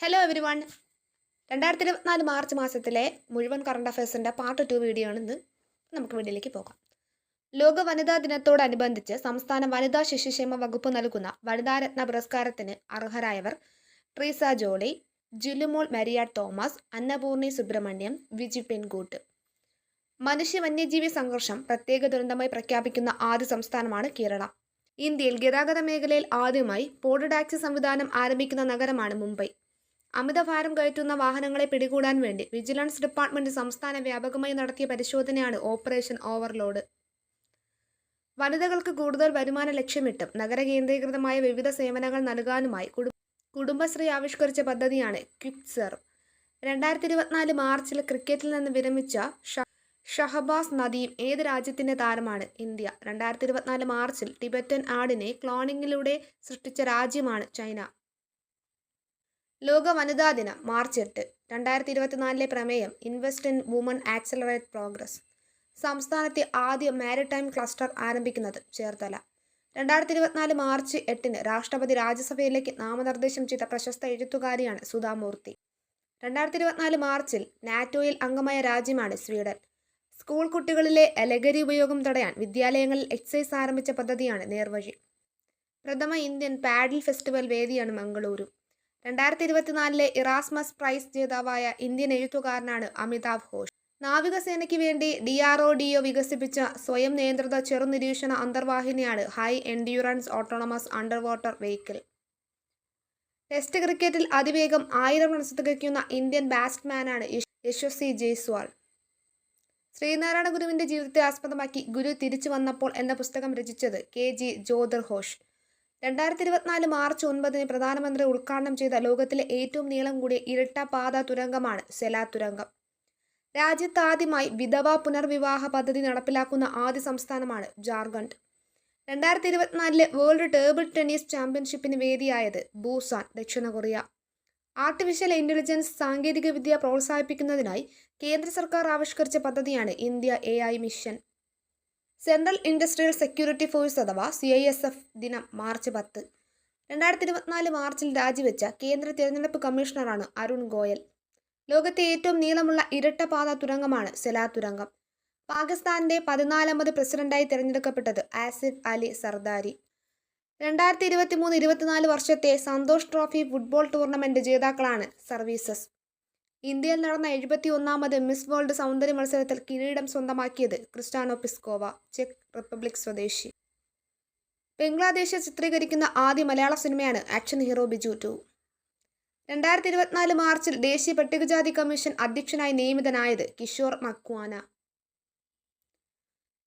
Hello every one രണ്ടായിരത്തി ഇരുപത്തിനാല് March മാസത്തിലെ മുഴുവൻ കറണ്ട് അഫയേഴ്സിന്റെ പാർട്ട് ടു വീഡിയോ ആണ് ഇന്ന് നമുക്ക് വീഡിയോയിലേക്ക് പോകാം. ലോക വനിതാ ദിനത്തോടനുബന്ധിച്ച് സംസ്ഥാന വനിതാ ശിശുക്ഷേമ വകുപ്പ് നൽകുന്ന വനിതാരത്ന പുരസ്കാരത്തിന് അർഹരായവർ ട്രീസ ജോളി ജുലുമോൾ മരിയ തോമസ് അന്നപൂർണി സുബ്രഹ്മണ്യം വിജി പെൺകൂട്ട്. മനുഷ്യ വന്യജീവി സംഘർഷം പ്രത്യേക ദുരന്തമായി പ്രഖ്യാപിക്കുന്ന ആദ്യ സംസ്ഥാനമാണ് കേരള. ഇന്ത്യയിൽ ഗതാഗത മേഖലയിൽ ആദ്യമായി പോഡ് ടാക്സി സംവിധാനം ആരംഭിക്കുന്ന നഗരമാണ് മുംബൈ. അമിതഭാരം കയറ്റുന്ന വാഹനങ്ങളെ പിടികൂടാൻ വേണ്ടി വിജിലൻസ് ഡിപ്പാർട്ട്മെന്റ് സംസ്ഥാന വ്യാപകമായി നടത്തിയ പരിശോധനയാണ് ഓപ്പറേഷൻ ഓവർലോഡ്. വനിതകൾക്ക് കൂടുതൽ വരുമാന ലക്ഷ്യമിട്ടും നഗര കേന്ദ്രീകൃതമായ വിവിധ സേവനങ്ങൾ നൽകാനുമായി കുടുംബശ്രീ ആവിഷ്കരിച്ച പദ്ധതിയാണ് ക്വിക്ക് സെർവ് രണ്ടായിരത്തി ഇരുപത്തിനാല് മാർച്ചിൽ ക്രിക്കറ്റിൽ നിന്ന് വിരമിച്ച ഷഹബാസ് നദീം ഏത് രാജ്യത്തിന്റെ താരമാണ്? ഇന്ത്യ. രണ്ടായിരത്തി ഇരുപത്തിനാല് മാർച്ചിൽ ടിബറ്റൻ ആടിനെ ക്ലോണിങ്ങിലൂടെ സൃഷ്ടിച്ച രാജ്യമാണ് ചൈന. ലോക വനിതാ ദിനം മാർച്ച് എട്ട്. രണ്ടായിരത്തി ഇരുപത്തിനാലിലെ പ്രമേയം invest in women accelerate progress സംസ്ഥാനത്തെ ആദ്യ മാരിടൈം ക്ലസ്റ്റർ ആരംഭിക്കുന്നത് ചേർത്തല. രണ്ടായിരത്തി ഇരുപത്തിനാല് മാർച്ച് എട്ടിന് രാഷ്ട്രപതി രാജ്യസഭയിലേക്ക് നാമനിർദ്ദേശം ചെയ്ത പ്രശസ്ത എഴുത്തുകാരിയാണ് സുധാമൂർത്തി രണ്ടായിരത്തി ഇരുപത്തിനാല് മാർച്ചിൽ നാറ്റോയിൽ അംഗമായ രാജ്യമാണ് സ്വീഡൻ. സ്കൂൾ കുട്ടികളിലെ ലഹരി ഉപയോഗം തടയാൻ വിദ്യാലയങ്ങളിൽ എക്സൈസ് ആരംഭിച്ച പദ്ധതിയാണ് നേർവഴി. പ്രഥമ ഇന്ത്യൻ പാഡിൽ ഫെസ്റ്റിവൽ വേദിയാണ് മംഗളൂരു. രണ്ടായിരത്തി ഇരുപത്തിനാലിലെ ഇറാസ്മസ് പ്രൈസ് ജേതാവായ ഇന്ത്യൻ എഴുത്തുകാരനാണ് അമിതാഭ് ഘോഷ്. നാവികസേനയ്ക്ക് വേണ്ടി ഡി ആർ ഒ ഡി ഒ വികസിപ്പിച്ച സ്വയം നിയന്ത്രിത ചെറുനിരീക്ഷണ അന്തർവാഹിനിയാണ് high endurance autonomous under water vehicle. Test ക്രിക്കറ്റിൽ അതിവേഗം ആയിരം റൺസ് തികയ്ക്കുന്ന ഇന്ത്യൻ ബാറ്റ്സ്മാനാണ് യശ്- യശസ്വി ജയ്സ്വാൾ. ശ്രീനാരായണ ഗുരുവിന്റെ ജീവിതത്തെ ആസ്പദമാക്കി ഗുരു തിരിച്ചു വന്നപ്പോൾ എന്ന പുസ്തകം രചിച്ചത് കെ ജി ജ്യോതിർ ഘോഷ് രണ്ടായിരത്തി ഇരുപത്തിനാല് മാർച്ച് ഒൻപതിന് പ്രധാനമന്ത്രി ഉദ്ഘാടനം ചെയ്ത ലോകത്തിലെ ഏറ്റവും നീളം കൂടിയ ഇരട്ടപാത തുരങ്കമാണ് സെലാ തുരങ്കം. രാജ്യത്ത് ആദ്യമായി വിധവ പുനർവിവാഹ പദ്ധതി നടപ്പിലാക്കുന്ന ആദ്യ സംസ്ഥാനമാണ് ജാർഖണ്ഡ്. രണ്ടായിരത്തി ഇരുപത്തിനാലിലെ വേൾഡ് ടേബിൾ ടെന്നീസ് ചാമ്പ്യൻഷിപ്പിന് വേദിയായത് ബൂസാൻ ദക്ഷിണ കൊറിയ. ആർട്ടിഫിഷ്യൽ ഇന്റലിജൻസ് സാങ്കേതികവിദ്യ പ്രോത്സാഹിപ്പിക്കുന്നതിനായി കേന്ദ്ര സർക്കാർ ആവിഷ്കരിച്ച പദ്ധതിയാണ് India A mission. Central industrial security force അഥവാ സി ഐ എസ് എഫ് ദിനം മാർച്ച് പത്ത്. രണ്ടായിരത്തി ഇരുപത്തിനാല് മാർച്ചിൽ രാജിവെച്ച കേന്ദ്ര തിരഞ്ഞെടുപ്പ് കമ്മീഷണറാണ് അരുൺ ഗോയൽ. ലോകത്തെ ഏറ്റവും നീളമുള്ള ഇരട്ടപാത തുരങ്കമാണ് സെലാ തുരങ്കം. പാകിസ്ഥാന്റെ പതിനാലാമത് പ്രസിഡന്റായി തിരഞ്ഞെടുക്കപ്പെട്ടത് ആസിഫ് അലി സർദാരി. രണ്ടായിരത്തി ഇരുപത്തി മൂന്ന് ഇരുപത്തിനാല് വർഷത്തെ സന്തോഷ് ട്രോഫി ഫുട്ബോൾ ടൂർണമെന്റ് ജേതാക്കളാണ് സർവീസസ്. ഇന്ത്യയിൽ നടന്ന എഴുപത്തി ഒന്നാമത് മിസ് വേൾഡ് സൗന്ദര്യ മത്സരത്തിൽ കിരീടം സ്വന്തമാക്കിയത് ക്രിസ്റ്റാനോ പിസ്കോവ ചെക്ക് റിപ്പബ്ലിക് സ്വദേശി. ബംഗ്ലാദേശ് ചിത്രീകരിക്കുന്ന ആദ്യ മലയാള സിനിമയാണ് ആക്ഷൻ ഹീറോ ബിജു ടു. രണ്ടായിരത്തി ഇരുപത്തിനാല് മാർച്ചിൽ ദേശീയ പട്ടികജാതി കമ്മീഷൻ അധ്യക്ഷനായി നിയമിതനായത് കിഷോർ മക്വാന.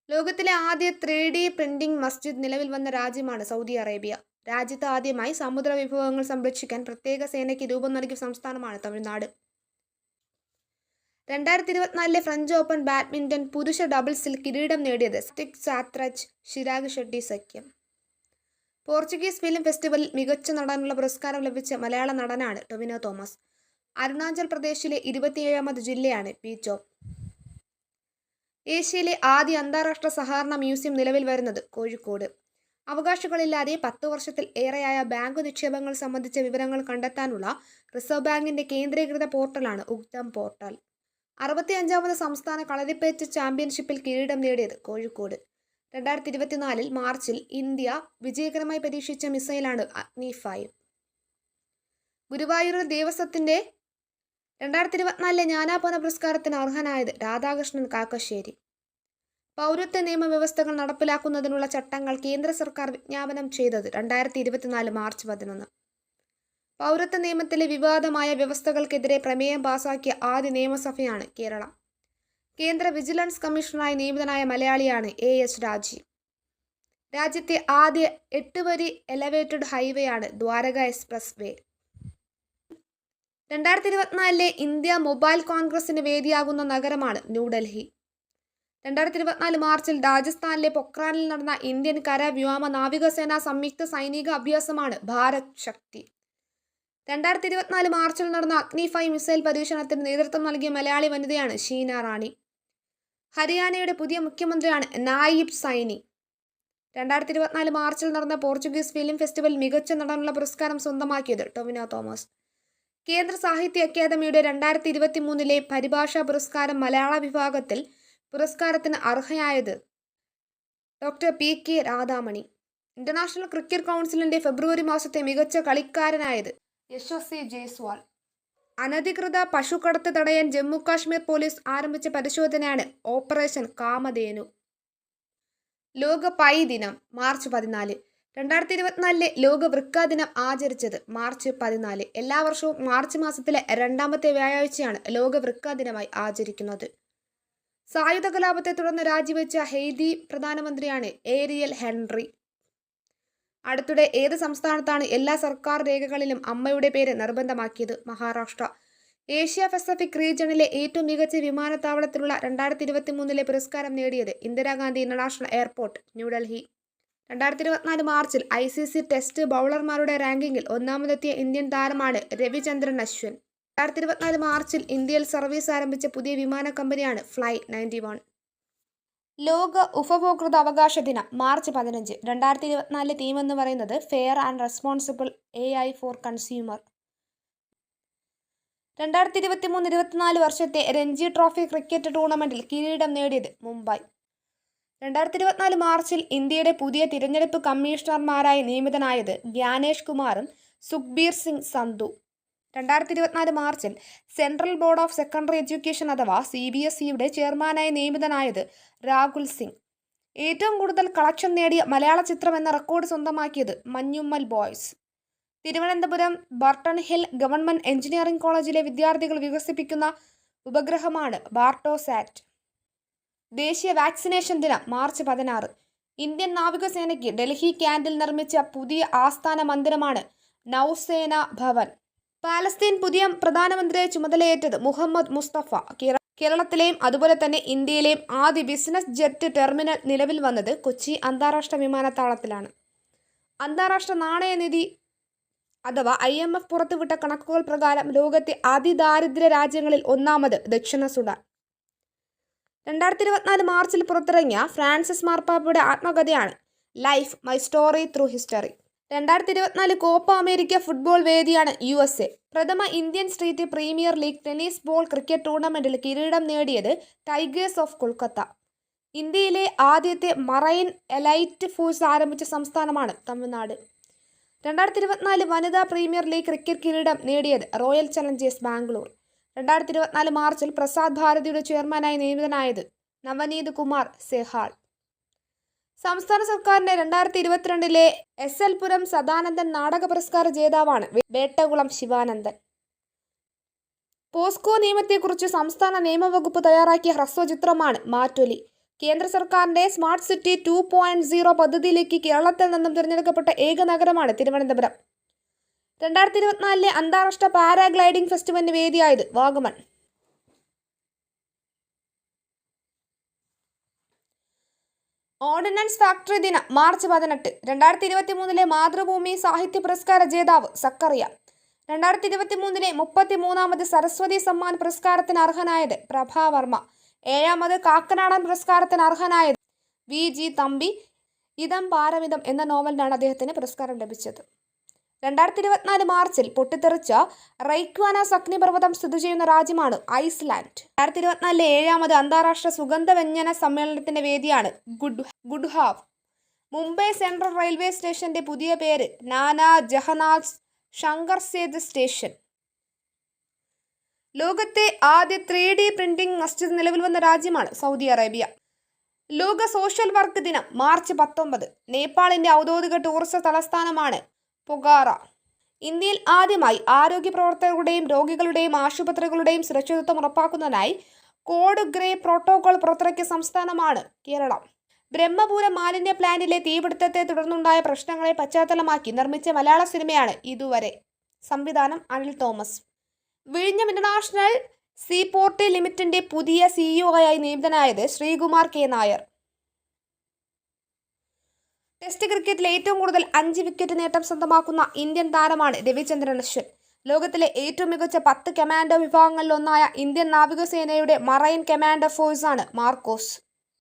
ലോകത്തിലെ ആദ്യ ത്രീ ഡി പ്രിന്റിംഗ് മസ്ജിദ് നിലവിൽ വന്ന രാജ്യമാണ് സൗദി അറേബ്യ. രാജ്യത്ത് ആദ്യമായി സമുദ്ര വിഭവങ്ങൾ സംരക്ഷിക്കാൻ പ്രത്യേക സേനയ്ക്ക് രൂപം നൽകിയ സംസ്ഥാനമാണ് തമിഴ്നാട്. രണ്ടായിരത്തി ഇരുപത്തിനാലിലെ ഫ്രഞ്ച് ഓപ്പൺ ബാഡ്മിന്റൺ പുരുഷ ഡബിൾസിൽ കിരീടം നേടിയത് സ്റ്റിക് സാത്രജ് ശിരാഗ് ഷെട്ടി സഖ്യം. പോർച്ചുഗീസ് ഫിലിം ഫെസ്റ്റിവലിൽ മികച്ച നടനുള്ള പുരസ്കാരം ലഭിച്ച മലയാള നടനാണ് ടൊവിനോ തോമസ്. അരുണാചൽ പ്രദേശിലെ ഇരുപത്തിയേഴാമത് ജില്ലയാണ് പീച്ചോ. ഏഷ്യയിലെ ആദ്യ അന്താരാഷ്ട്ര സഹകരണ മ്യൂസിയം നിലവിൽ വരുന്നത് കോഴിക്കോട്. അവകാശങ്ങളില്ലാതെ പത്ത് വർഷത്തിൽ ഏറെയായ ബാങ്ക് നിക്ഷേപങ്ങൾ സംബന്ധിച്ച വിവരങ്ങൾ കണ്ടെത്താനുള്ള റിസർവ് ബാങ്കിന്റെ കേന്ദ്രീകൃത പോർട്ടലാണ് ഉക്തം പോർട്ടൽ. അറുപത്തിയഞ്ചാമത് സംസ്ഥാന കളരിപ്പയറ്റ് ചാമ്പ്യൻഷിപ്പിൽ കിരീടം നേടിയത് കോഴിക്കോട്. രണ്ടായിരത്തി ഇരുപത്തിനാലിൽ മാർച്ചിൽ ഇന്ത്യ വിജയകരമായി പരീക്ഷിച്ച മിസൈലാണ് അഗ്നി ഫൈവ്. ഗുരുവായൂർ ദേവസ്വത്തിന്റെ രണ്ടായിരത്തി ഇരുപത്തിനാലിലെ ജ്ഞാനാപന പുരസ്കാരത്തിന് അർഹനായത് രാധാകൃഷ്ണൻ കാക്കശ്ശേരി. പൗരത്വ നിയമ വ്യവസ്ഥകൾ നടപ്പിലാക്കുന്നതിനുള്ള ചട്ടങ്ങൾ കേന്ദ്ര സർക്കാർ വിജ്ഞാപനം ചെയ്തത് രണ്ടായിരത്തി മാർച്ച് പതിനൊന്ന്. പൗരത്വ നിയമത്തിലെ വിവാദമായ വ്യവസ്ഥകൾക്കെതിരെ പ്രമേയം പാസാക്കിയ ആദ്യ നിയമസഭയാണ് കേരളം. കേന്ദ്ര വിജിലൻസ് കമ്മീഷണറായി നിയമിതനായ മലയാളിയാണ് എ എസ് രാജീവ് രാജ്യത്തെ ആദ്യ എട്ട് വരി എലവേറ്റഡ് ഹൈവേ ആണ് ദ്വാരക എക്സ്പ്രസ് വേ രണ്ടായിരത്തി ഇരുപത്തിനാലിലെ ഇന്ത്യ മൊബൈൽ കോൺഗ്രസിന് വേദിയാകുന്ന നഗരമാണ് ന്യൂഡൽഹി. രണ്ടായിരത്തി ഇരുപത്തിനാല് മാർച്ചിൽ രാജസ്ഥാനിലെ പൊക്രാനിൽ നടന്ന ഇന്ത്യൻ കര വ്യോമ നാവികസേന സംയുക്ത സൈനിക അഭ്യാസമാണ് ഭാരത് ശക്തി. രണ്ടായിരത്തി ഇരുപത്തിനാല് മാർച്ചിൽ നടന്ന അഗ്നി ഫൈവ് മിസൈൽ പരീക്ഷണത്തിന് നേതൃത്വം നൽകിയ മലയാളി വനിതയാണ് ഷീന റാണി. ഹരിയാനയുടെ പുതിയ മുഖ്യമന്ത്രിയാണ് നായിബ് സൈനി. രണ്ടായിരത്തി ഇരുപത്തിനാല് മാർച്ചിൽ നടന്ന പോർച്ചുഗീസ് ഫിലിം ഫെസ്റ്റിവൽ മികച്ച നടനുള്ള പുരസ്കാരം സ്വന്തമാക്കിയത് ടൊവിനോ തോമസ്. കേന്ദ്ര സാഹിത്യ അക്കാദമിയുടെ രണ്ടായിരത്തി ഇരുപത്തി മൂന്നിലെ പരിഭാഷാ പുരസ്കാരം മലയാള വിഭാഗത്തിൽ പുരസ്കാരത്തിന് അർഹയായത് doctor P K Radhamani. International cricket കൗൺസിലിന്റെ ഫെബ്രുവരി മാസത്തെ മികച്ച കളിക്കാരനായത് യശസ്വി ജയ്സ്വാൾ. അനധികൃത പശുക്കടത്ത് തടയാൻ ജമ്മുകാശ്മീർ പോലീസ് ആരംഭിച്ച പരിശോധനയാണ് ഓപ്പറേഷൻ കാമധേനു. ലോക പൈ ദിനം മാർച്ച് പതിനാല്. രണ്ടായിരത്തി ഇരുപത്തിനാലിലെ ലോക വൃക്ക ദിനം ആചരിച്ചത് മാർച്ച് പതിനാല്. എല്ലാ വർഷവും മാർച്ച് മാസത്തിലെ രണ്ടാമത്തെ വ്യാഴാഴ്ചയാണ് ലോക വൃക്ക ദിനമായി ആചരിക്കുന്നത്. സായുധ കലാപത്തെ തുടർന്ന് രാജിവെച്ച ഹെയ്തി പ്രധാനമന്ത്രിയാണ് ഏരിയൽ ഹെൻറി. അടുത്തിടെ ഏത് സംസ്ഥാനത്താണ് എല്ലാ സർക്കാർ രേഖകളിലും അമ്മയുടെ പേര് നിർബന്ധമാക്കിയത്? മഹാരാഷ്ട്ര. ഏഷ്യ പസഫിക് റീജിയണിലെ ഏറ്റവും മികച്ച വിമാനത്താവളത്തിലുള്ള രണ്ടായിരത്തി ഇരുപത്തി മൂന്നിലെ പുരസ്കാരം നേടിയത് ഇന്ദിരാഗാന്ധി ഇന്റർനാഷണൽ എയർപോർട്ട് ന്യൂഡൽഹി. രണ്ടായിരത്തി ഇരുപത്തിനാല് മാർച്ചിൽ ഐ സി സി ടെസ്റ്റ് ബൗളർമാരുടെ റാങ്കിങ്ങിൽ ഒന്നാമതെത്തിയ ഇന്ത്യൻ താരമാണ് രവിചന്ദ്രൻ അശ്വിൻ. രണ്ടായിരത്തി ഇരുപത്തിനാല് മാർച്ചിൽ ഇന്ത്യയിൽ സർവീസ് ആരംഭിച്ച പുതിയ വിമാന കമ്പനിയാണ് ഫ്ലൈ നയന്റി വൺ. ലോക ഉപഭോക്തൃ അവകാശ ദിനം മാർച്ച് പതിനഞ്ച്. രണ്ടായിരത്തി ഇരുപത്തിനാലിലെ തീം എന്ന് പറയുന്നത് fair and responsible A I for consumer രണ്ടായിരത്തി ഇരുപത്തി മൂന്ന് ഇരുപത്തിനാല് വർഷത്തെ രഞ്ജി ട്രോഫി ക്രിക്കറ്റ് ടൂർണമെന്റിൽ കിരീടം നേടിയത് മുംബൈ. രണ്ടായിരത്തി ഇരുപത്തിനാല് മാർച്ചിൽ ഇന്ത്യയുടെ പുതിയ തിരഞ്ഞെടുപ്പ് കമ്മീഷണർമാരായി നിയമിതനായത് ജ്ഞാനേഷ് കുമാറും സുഖ്ബീർ സിംഗ് സന്ധു. രണ്ടായിരത്തി ഇരുപത്തിനാല് മാർച്ചിൽ central board of secondary education അഥവാ സി ബി എസ് ഇയുടെ ചെയർമാനായി നിയമിതനായത് രാഹുൽ സിംഗ്. ഏറ്റവും കൂടുതൽ കളക്ഷൻ നേടിയ മലയാള ചിത്രം എന്ന റെക്കോർഡ് സ്വന്തമാക്കിയത് Manjummel boys. Thiruvananthapuram Barton Hill government engineering കോളേജിലെ വിദ്യാർത്ഥികൾ വികസിപ്പിക്കുന്ന ഉപഗ്രഹമാണ് ബാർട്ടോസാറ്റ്. ദേശീയ വാക്സിനേഷൻ ദിനം മാർച്ച് പതിനാറ്. ഇന്ത്യൻ നാവികസേനയ്ക്ക് ഡൽഹി ക്യാൻഡിൽ നിർമ്മിച്ച പുതിയ ആസ്ഥാന മന്ദിരമാണ് നൌസേന ഭവൻ. പാലസ്തീൻ പുതിയ പ്രധാനമന്ത്രിയെ ചുമതലയേറ്റത് മുഹമ്മദ് മുസ്തഫ. കേര- കേരളത്തിലെയും അതുപോലെ തന്നെ ഇന്ത്യയിലെയും ആദ്യ ബിസിനസ് ജെറ്റ് ടെർമിനൽ നിലവിൽ വന്നത് കൊച്ചി അന്താരാഷ്ട്ര വിമാനത്താവളത്തിലാണ്. അന്താരാഷ്ട്ര നാണയനിധി അഥവാ ഐ എം എഫ് പുറത്തുവിട്ട കണക്കുകൾ പ്രകാരം ലോകത്തെ അതിദാരിദ്ര്യ രാജ്യങ്ങളിൽ ഒന്നാമത് ദക്ഷിണ സുഡാൻ. രണ്ടായിരത്തി ഇരുപത്തിനാല് മാർച്ചിൽ പുറത്തിറങ്ങിയ ഫ്രാൻസിസ് മാർപ്പാപ്പയുടെ ആത്മകഥയാണ് life my story through history. രണ്ടായിരത്തി ഇരുപത്തിനാല് കോപ്പ അമേരിക്ക ഫുട്ബോൾ വേദിയാണ് യു എസ് എ. പ്രഥമ Indian street premier league tennis ball cricket ടൂർണമെന്റിൽ കിരീടം നേടിയത് ടൈഗേഴ്സ് ഓഫ് കൊൽക്കത്ത. ഇന്ത്യയിലെ ആദ്യത്തെ മറൈൻ എലൈറ്റ് ഫോഴ്സ് ആരംഭിച്ച സംസ്ഥാനമാണ് തമിഴ്നാട്. രണ്ടായിരത്തി ഇരുപത്തിനാല് വനിതാ പ്രീമിയർ ലീഗ് ക്രിക്കറ്റ് കിരീടം നേടിയത് റോയൽ ചലഞ്ചേഴ്സ് ബാംഗ്ലൂർ. രണ്ടായിരത്തി ഇരുപത്തിനാല് മാർച്ചിൽ പ്രസാദ് ഭാരതിയുടെ ചെയർമാനായി നിയമിതനായത് നവനീത് കുമാർ സെഹാൾ. സംസ്ഥാന സർക്കാരിന്റെ രണ്ടായിരത്തി ഇരുപത്തിരണ്ടിലെ എസ് എൽ പുരം സദാനന്ദൻ നാടക പുരസ്കാര ജേതാവാണ് വേട്ടകുളം ശിവാനന്ദൻ. പോസ്കോ നിയമത്തെക്കുറിച്ച് സംസ്ഥാന നിയമവകുപ്പ് തയ്യാറാക്കിയ ഹ്രസ്വചിത്രമാണ് മാറ്റൊലി. കേന്ദ്ര സർക്കാരിന്റെ smart city two point zero പദ്ധതിയിലേക്ക് കേരളത്തിൽ നിന്നും തിരഞ്ഞെടുക്കപ്പെട്ട ഏക നഗരമാണ് തിരുവനന്തപുരം. രണ്ടായിരത്തി ഇരുപത്തിനാലിലെ അന്താരാഷ്ട്ര പാരാഗ്ലൈഡിംഗ് ഫെസ്റ്റിവലിന് വേദിയായത് വാഗമൺ. ഓർഡിനൻസ് ഫാക്ടറി ദിനം മാർച്ച് പതിനെട്ട്. രണ്ടായിരത്തി ഇരുപത്തി മൂന്നിലെ മാതൃഭൂമി സാഹിത്യ പുരസ്കാര ജേതാവ് സക്കറിയ. രണ്ടായിരത്തി ഇരുപത്തി മൂന്നിലെ മുപ്പത്തി മൂന്നാമത് സരസ്വതി സമ്മാൻ പുരസ്കാരത്തിന് അർഹനായത് പ്രഭാവർമ്മ ഏഴാമത് കാക്കനാടൻ പുരസ്കാരത്തിന് അർഹനായത് വി ജി തമ്പി. ഇതം പാരമിതം എന്ന നോവലിനാണ് അദ്ദേഹത്തിന് പുരസ്കാരം ലഭിച്ചത്. രണ്ടായിരത്തി ഇരുപത്തിനാല് മാർച്ചിൽ പൊട്ടിത്തെറിച്ച റൈക്വാനാസ് അഗ്നിപർവതം സ്ഥിതി ചെയ്യുന്ന രാജ്യമാണ് ഐസ്ലാൻഡ്. രണ്ടായിരത്തി ഇരുപത്തിനാലിലെ ഏഴാമത് അന്താരാഷ്ട്ര സുഗന്ധവ്യഞ്ജന സമ്മേളനത്തിന്റെ വേദിയാണ് ഗുഡ് ഗുഡ് ഹാവ് മുംബൈ സെൻട്രൽ റെയിൽവേ സ്റ്റേഷന്റെ പുതിയ പേര് നാനാ ജഹനാസ് ശങ്കർ സേത് സ്റ്റേഷൻ. ലോകത്തെ ആദ്യ ത്രീ ഡി പ്രിന്റിംഗ് മസ്ജിദ് നിലവിൽ വന്ന രാജ്യമാണ് സൗദി അറേബ്യ. ലോക സോഷ്യൽ വർക്ക് ദിനം മാർച്ച് പത്തൊമ്പത്. നേപ്പാളിന്റെ ഔദ്യോഗിക ടൂറിസ്റ്റ് തലസ്ഥാനമാണ് പൊഗാറ ഇന്ത്യയിൽ ആദ്യമായി ആരോഗ്യ പ്രവർത്തകരുടെയും രോഗികളുടെയും ആശുപത്രികളുടെയും സുരക്ഷിതത്വം ഉറപ്പാക്കുന്നതിനായി കോഡ് ഗ്രേ പ്രോട്ടോകോൾ പുറത്തിറക്കിയ സംസ്ഥാനമാണ് കേരളം. ബ്രഹ്മപുരം മാലിന്യ പ്ലാന്റിലെ തീപിടുത്തത്തെ തുടർന്നുണ്ടായ പ്രശ്നങ്ങളെ പശ്ചാത്തലമാക്കി നിർമ്മിച്ച മലയാള സിനിമയാണ് ഇതുവരെ. സംവിധാനം അനിൽ തോമസ്. വിഴിഞ്ഞം ഇന്റർനാഷണൽ സീപോർട്ട് ലിമിറ്റിന്റെ പുതിയ സിഇഒ ആയി നിയമിതനായത് ശ്രീകുമാർ കെ നായർ. ടെസ്റ്റ് ക്രിക്കറ്റിൽ ഏറ്റവും കൂടുതൽ അഞ്ച് വിക്കറ്റ് നേട്ടം സ്വന്തമാക്കുന്ന ഇന്ത്യൻ താരമാണ് രവിചന്ദ്രൻ അശ്വിൻ ലോകത്തിലെ ഏറ്റവും മികച്ച പത്ത് കമാൻഡോ വിഭാഗങ്ങളിലൊന്നായ ഇന്ത്യൻ നാവികസേനയുടെ മറൈൻ കമാൻഡോ ഫോഴ്സാണ് മാർക്കോസ്.